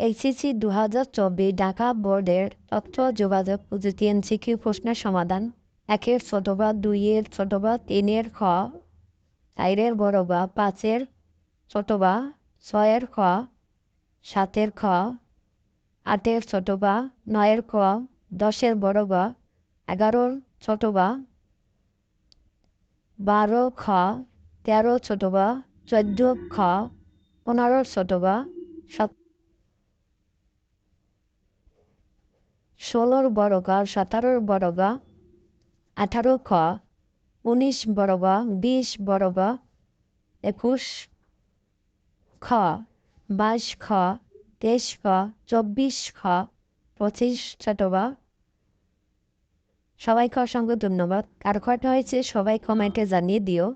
HSC দু হাজার চব্বিশ ঢাকা বোর্ডের তথ্য যোগাযোগ প্রযুক্তি এমসিকিউ প্রশ্নের সমাধান একের ছোটবা দুইয়ের ছোটবা তিনের খ, চারের বড় বা পাঁচের ছোটবা ছয়ের খ, সাতের খ, আটের ছোটবা নয়ের ক দশের বড় বা এগারোর ছোটবা বারো খ তেরো ছোটবা চোদ্দ খ পনেরো ছোটবা সত ষোলোর বড়গা সতেরোর বড়গা আঠারো খ উনিশ বড়গা বিশ বড়গা একুশ খ, বাইশ খ, তেইশ খ, চব্বিশ খ, পঁচিশ ছোটবা সবাইকে অসংখ্য ধন্যবাদ। কার কয়টা হয়েছে সবাই কমেন্টে জানিয়ে দিও